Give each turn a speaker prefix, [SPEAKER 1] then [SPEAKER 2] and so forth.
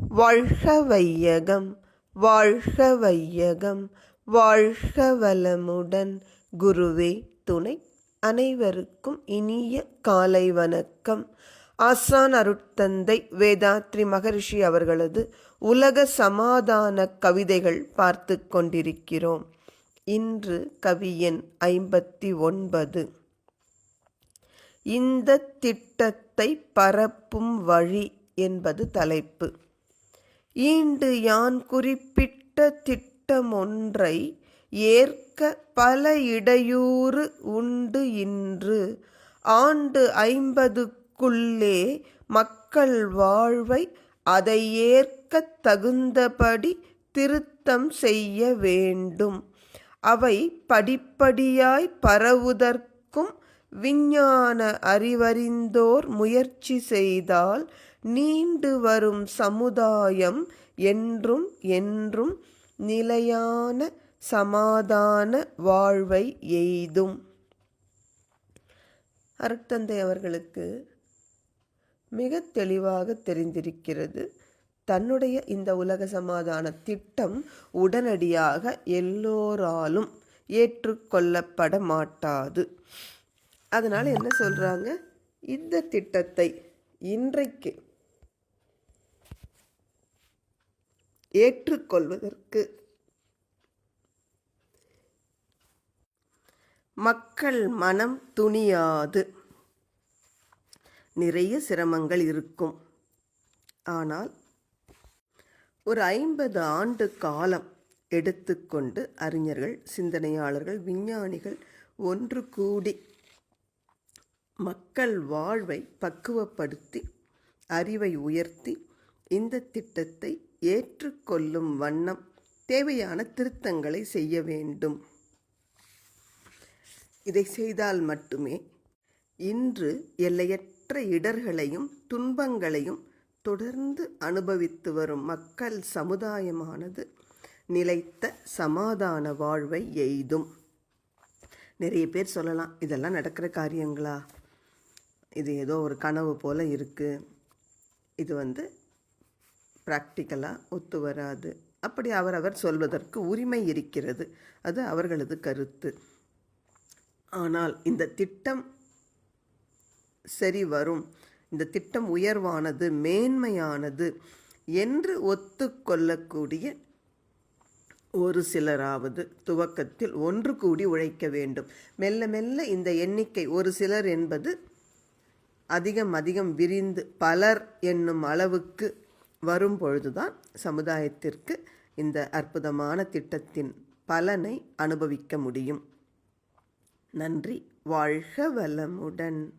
[SPEAKER 1] வாழ்க வையகம் வாழ்க வையகம் வாழ்க வளமுடன் குருவே துணை அனைவருக்கும் இனிய காலை வணக்கம். ஆசான் அருட்தந்தை வேதாத்ரி மகரிஷி அவர்களது உலக சமாதான கவிதைகள் பார்த்து கொண்டிருக்கிறோம். இன்று கவியன் ஐம்பத்தி ஒன்பது. இந்த திட்டத்தை பரப்பும் வழி என்பது தலைப்பு. ஈண்டு யான் குறிப்பிட்ட திட்டம் ஒன்றை ஏற்க பல இடையூறு உண்டு இன்று. ஆண்டு ஐம்பதுக்குள்ளே மக்கள் வாழ்வை அதை ஏற்க தகுந்தபடி திருத்தம் செய்ய வேண்டும். அவை படிப்படியாய் பரவுதற்கும் விஞ்ஞான அறிவறிந்தோர் முயற்சி செய்தால் நீண்டு வரும் சமுதாயம் என்றும் என்றும் நிலையான சமாதான வாழ்வை எய்தும். அருட்தந்தை அவர்களுக்கு மிக தெளிவாக தெரிந்திருக்கிறது. தன்னுடைய இந்த உலக சமாதான திட்டம் உடனடியாக எல்லோராலும் ஏற்றுக்கொள்ளப்பட மாட்டாது. அதனால் என்ன சொல்கிறாங்க இந்த திட்டத்தை இன்றைக்கு ஏற்றுக்கொள்வதற்கு. மக்கள் மனம் துணியாது. நிறைய சிரமங்கள் இருக்கும். ஆனால் ஒரு ஐம்பது ஆண்டு காலம் எடுத்துக்கொண்டு அறிஞர்கள் சிந்தனையாளர்கள் விஞ்ஞானிகள் ஒன்று கூடி மக்கள் வாழ்வை பக்குவப்படுத்தி அறிவை உயர்த்தி இந்த திட்டத்தை ஏற்றுக்கொள்ளும் வண்ணம் தேவையான திருத்தங்களை செய்ய வேண்டும். இதை செய்தால் மட்டுமே இன்று எல்லையற்ற இடர்களையும் துன்பங்களையும் தொடர்ந்து அனுபவித்து வரும் மக்கள் சமுதாயமானது நிலைத்த சமாதான வாழ்வை எய்தும். நிறைய பேர் சொல்லலாம் இதெல்லாம் நடக்கிற காரியங்களா? இது ஏதோ ஒரு கனவு போல் இருக்குது இது வந்து ப்ராக்டிக்கலாக ஒத்து வராது. அப்படி அவரவர் சொல்வதற்கு உரிமை இருக்கிறது. அது அவர்களது கருத்து. ஆனால் இந்த திட்டம் சரி வரும். இந்த திட்டம் உயர்வானது மேன்மையானது என்று ஒத்துக்கொள்ளக்கூடிய ஒரு சிலராவது துவக்கத்தில் ஒன்று கூடி உழைக்க வேண்டும். மெல்ல மெல்ல இந்த எண்ணிக்கை ஒரு சிலர் என்பது அதிகம் அதிகம் விரிந்து பலர் என்னும் அளவுக்கு வரும் பொழுதுதான் சமுதாயத்திற்கு இந்த அற்புதமான திட்டத்தின் பலனை அனுபவிக்க முடியும். நன்றி. வாழ்க வளமுடன்.